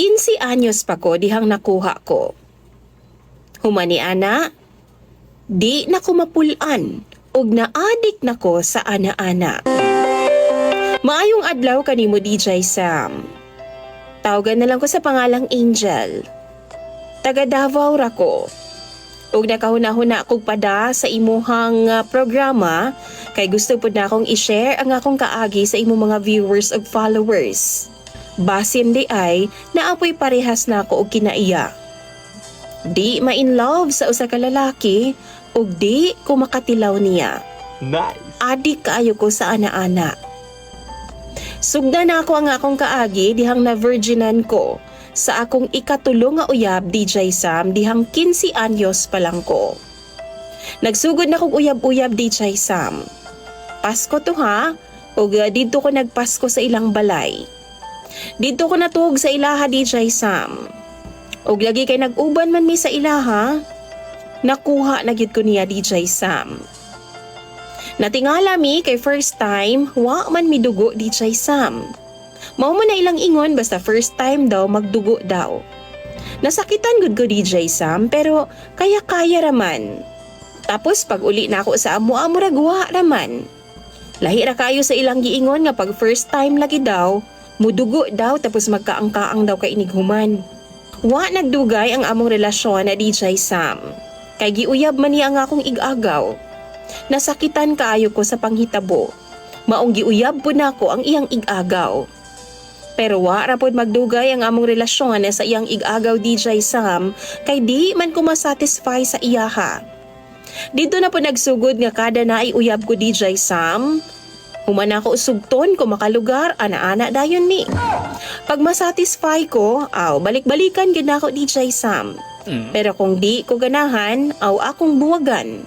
15 anyos pa ko dihang nakuha ko. Humani ana, di na ko mapulan ug naadik na ko sa ana-ana. Maayong adlaw kanimo DJ Sam. Tawagan na lang ko sa pangalang Angel. Taga Davao ra ko. Ug nakahuna-huna kog pada sa imuhang ah, programa kay gusto pud na akong i-share ang akong kaagi sa imong mga viewers ug followers. Basin di ay naapoy parehas na ako og kinaiya. Di ma-in love sa usa ka lalaki ug di ko makatilaw niya. Nice. Adik kaayo ko sa ana-ana. Sugda na ako ang akong kaagi dihang na virginan ko sa akong ikatulo nga uyab DJ Sam dihang 15 anyos pa lang ko. Nagsugod na kog uyab-uyab DJ Sam. Pasko to ha, ug uh, dito ko nagpasko sa ilang balay. Dito ko natuog sa ilaha DJ Sam. Ug lagi kay nag-uban man mi sa ilaha, nakuha na gyud ko niya DJ Sam. Natingala mi kay first time, wa man mi dugo DJ Sam. Mao man na ilang ingon basta first time daw magdugo daw. Nasakitan gud ko DJ Sam pero kaya-kaya raman. Tapos pag uli na ako sa amo amo ragwa raman. Lahi ra kayo sa ilang giingon nga pag first time lagi daw, mudugo daw tapos magkaang-kaang daw kay inighuman. Wa nagdugay ang among relasyon na DJ Sam. Kay giuyab man niya ang akong igagaw. Nasakitan kaayo ko sa panghitabo. Maong giuyab po nako ang iyang igagaw. Pero wa ra pod magdugay ang among relasyon sa iyang igagaw DJ Sam kay di man ko masatisfy sa iyaha. Dito na po nagsugod nga kada na ay uyab ko DJ Sam. Human ako usugton ko makalugar ana-ana dayon mi. Pag masatisfy ko, aw balik-balikan gid nako DJ Sam. Pero kung di ko ganahan, aw akong buwagan.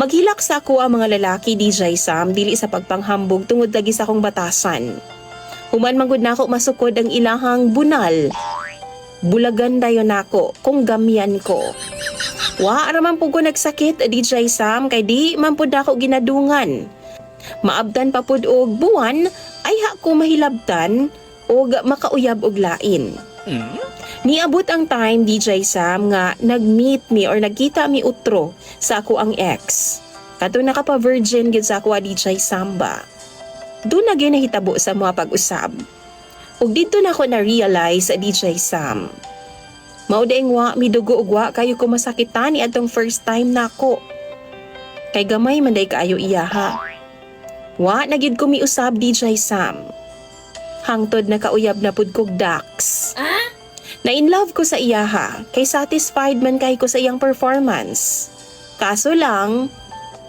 Maghilak sa ako ang mga lalaki DJ Sam dili sa pagpanghambog tungod lagi sa akong batasan. Human manggod na ako masukod ang ilahang bunal. Bulagan dayon nako kung gamyan ko. Wa ra man pud ko nagsakit DJ Sam kay di man pud ako ginadungan. Maabdan pa pud og buwan ay ha ko mahilabtan og makauyab og lain. Niabot ang time DJ Sam nga nag-meet me or nagkita mi utro sa ako ang ex. Kato nakapa-virgin gid sa ako a DJ Samba. Doon na gyud nahitabo sa mga pag-usab. Ug dito na ako na-realize sa DJ Sam. Mao daing wa midugo ug wa kayo ko masakitan ni atong first time nako. Kay gamay man day kaayo iyaha. Wa na gyud ko miusab DJ Sam. Hangtod na kauyab na pud kog Dax. Na in love ko sa iyaha, kay satisfied man kay ko sa iyang performance. Kaso lang,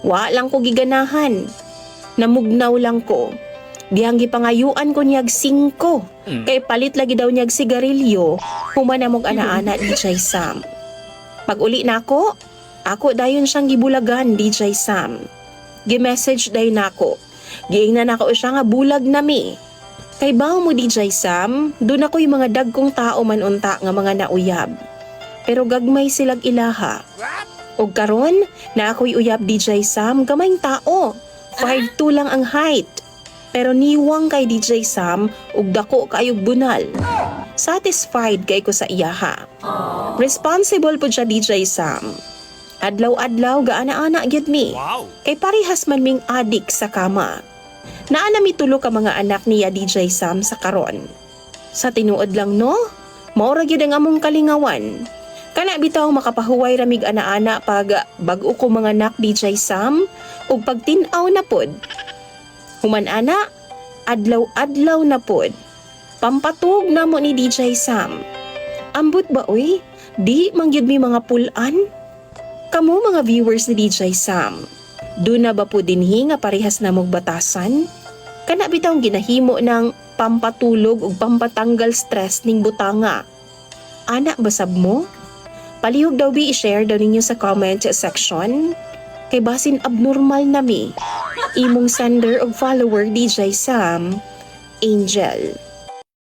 wa lang ko giganahan. Namugnaw lang ko. Dihang gipangayuan ko niyag singko. Kay palit lagi daw niyag sigarilyo, humanamog ana-ana DJ Sam. Pag uli na ako, ako dayon siyang gibulagan DJ Sam. Gi-message day na ako. Giingnan ako siya nga bulag na mi. Kay bao mo DJ Sam, doon ako yung mga dagkong tao man unta nga mga nauyab. Pero gagmay silag ilaha. Og karon na ako'y uyab DJ Sam, gamayng tao. 5'2 lang ang height. Pero niwang kay DJ Sam, ug dako kayog bunal. Satisfied kay ko sa iyaha. Responsible po siya DJ Sam. Adlaw-adlaw gaana-ana gyud mi. Wow. Kay parehas man ming adik sa kama. Naana mi tulo ka mga anak niya DJ Sam sa karon. Sa tinuod lang no, maura gyud ang among kalingawan. Kana bitaw makapahuway ramig ana-ana pag bag-o ko mga anak DJ Sam ug pagtin-aw na pod. Human ana, adlaw-adlaw na pod. Pampatug na mo ni DJ Sam. Ambot ba oy? Di mangyud mi mga pulan? Kamu mga viewers ni DJ Sam, doon na ba po dinhi nga parehas na batasan? Kana bitaw ginahimo ng pampatulog ug pampatanggal stress ning butanga. Ana basab mo? Palihog daw bi i-share daw ninyo sa comment section. Kay basin abnormal na mi. Imong sender og follower DJ Sam, Angel.